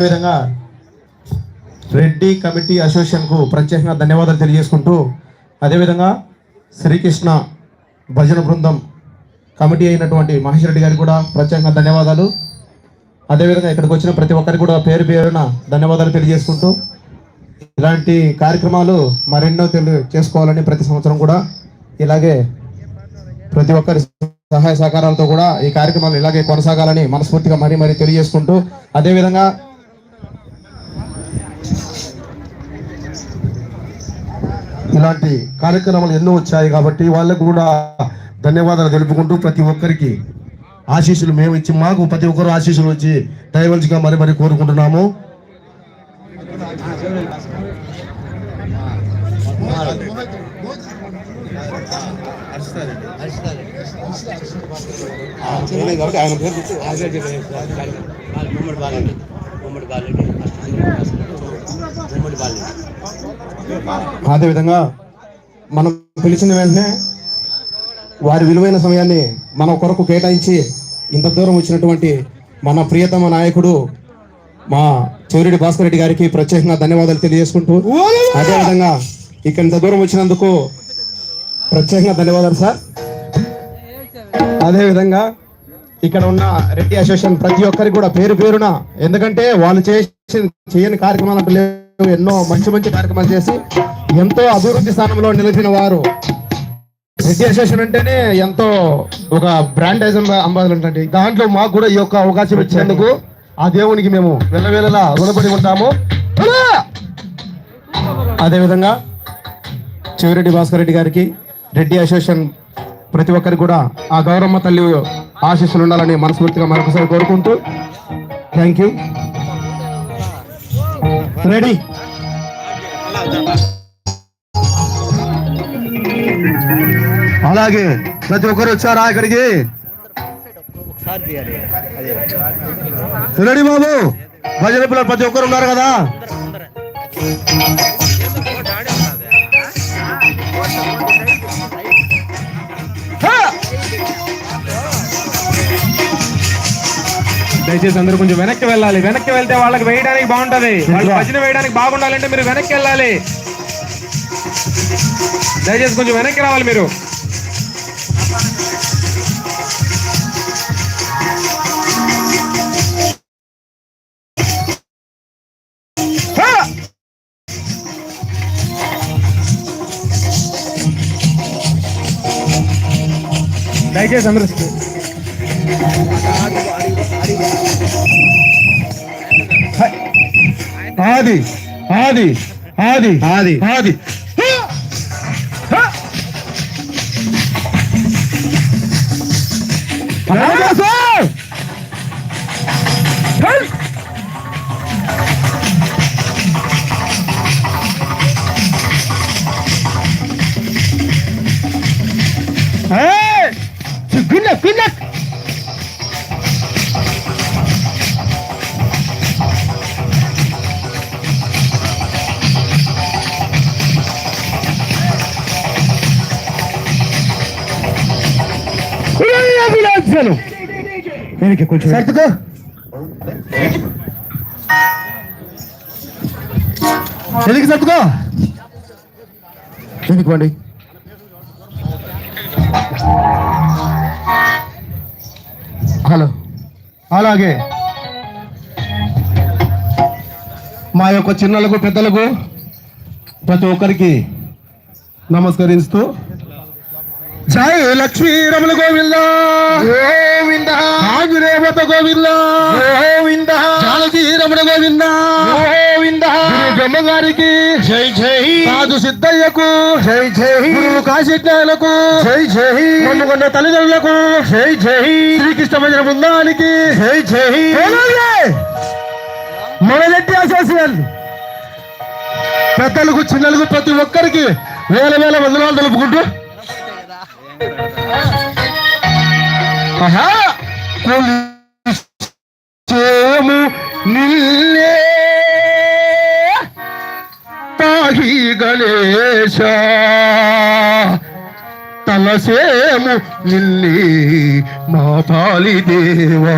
అదేవిధంగా రెడ్డి కమిటీ అసోసియేషన్కు ప్రత్యేకంగా ధన్యవాదాలు తెలియజేసుకుంటూ అదేవిధంగా శ్రీకృష్ణ భజన బృందం కమిటీ అయినటువంటి మహేష్ రెడ్డి గారికి కూడా ప్రత్యేకంగా ధన్యవాదాలు. అదేవిధంగా ఇక్కడికి వచ్చిన ప్రతి ఒక్కరికి కూడా పేరు పేరున ధన్యవాదాలు తెలియజేసుకుంటూ ఇలాంటి కార్యక్రమాలు మరెన్నో తెలియ చేసుకోవాలని ప్రతి సంవత్సరం కూడా ఇలాగే ప్రతి ఒక్కరి సహాయ సహకారాలతో కూడా ఈ కార్యక్రమాలు ఇలాగే కొనసాగాలని మనస్ఫూర్తిగా మరీ మరీ తెలియజేసుకుంటూ అదేవిధంగా ఇలాంటి కార్యక్రమాలు ఎన్నో వచ్చాయి కాబట్టి వాళ్ళకు కూడా ధన్యవాదాలు తెలుపుకుంటూ ప్రతి ఒక్కరికి ఆశీస్సులు మేము ఇచ్చి మాకు ప్రతి ఒక్కరు ఆశీస్సులు వచ్చి దయవలసిగా మరి మరి కోరుకుంటున్నాము. ఆయన పేరు అదేవిధంగా మనం పిలిచిన వెంటనే వారి విలువైన సమయాన్ని మన కొరకు కేటాయించి ఇంత దూరం వచ్చినటువంటి మన ప్రియతమ నాయకుడు మా చెవిరెడ్డి భాస్కర్ రెడ్డి గారికి ప్రత్యేకంగా ధన్యవాదాలు తెలియజేసుకుంటూ అదేవిధంగా ఇక్కడ ఇంత దూరం వచ్చినందుకు ప్రత్యేకంగా ధన్యవాదాలు సార్. అదేవిధంగా ఇక్కడ ఉన్న రెడ్డి అసోసియేషన్ ప్రతి ఒక్కరికి కూడా పేరు పేరున ఎందుకంటే వాళ్ళు చేసి చేయని కార్యక్రమాలు అంటూ ఎన్నో మంచి మంచి కార్యక్రమాలు చేసి ఎంతో అభివృద్ధి స్థానంలో నిలిచిన వారు. రెడ్డి అసోసియేషన్ అంటేనే ఎంతో ఒక బ్రాండ్ అంబాదులు దాంట్లో మాకు కూడా ఈ యొక్క అవకాశం ఇచ్చేందుకు ఆ దేవునికి మేము వెళ్ళవేళలా రుణపడి ఉంటాము. అదేవిధంగా చెవిరెడ్డి భాస్కర్ రెడ్డి గారికి రెడ్డి అసోసియేషన్ ప్రతి ఒక్కరికి కూడా ఆ గౌరమ్మ తల్లి ఆశీస్సులు ఉండాలని మనస్ఫూర్తిగా మరొకసారి కోరుకుంటూ థ్యాంక్ యూ రెడీ. అలాగే ప్రతి ఒక్కరు వచ్చారా ఇక్కడికి? రెడీ బాబు. భజన పిల్లలు ప్రతి ఒక్కరు ఉన్నారు కదా? దయచేసి అందరూ కొంచెం వెనక్కి వెళ్ళాలి. వెనక్కి వెళ్తే వాళ్ళకి వేయడానికి బాగుంటది. వాళ్ళు భజన వేయడానికి బాగుండాలంటే మీరు వెనక్కి వెళ్ళాలి. దయచేసి కొంచెం వెనక్కి రావాలి మీరు! దయచేసి అందరూ ఆది ఆది ఆది ఆది ఆది హా! అభిలాషను వెనక్కి కొంచెం సర్దుకో వెనక్కి సర్దుకో వెనక్కి హలో. అలాగే. మా యొక్క చిన్నలకు పెద్దలకు ప్రతి ఒక్కరికి నమస్కరిస్తూ జై లక్ష్మీ రమణ గోవింద. గోవింద. ఆంజనేయత గోవింద. గోవింద. జానకి రమణ గోవింద. గోవింద. బ్రహ్మగారికి. జై జై. సాధు సిద్ధయ్యకు. జై జై. గురువు కాశీజ్ఞానులకు. జై జై. నమ్ముకున్న తల్లిదండ్రులకు. జై జై. శ్రీకృష్ణ భజన బృందానికి. జై జై. మొదలెట్టి అసోసియన్ పెద్దలకు చిన్నలకు ప్రతి ఒక్కరికి వేల వేల వందనాలు తెలుపుకుంటూ కొలిచేము నిన్నే. పాహి గణేశ తలసేము నిన్నే మా పాలి దేవా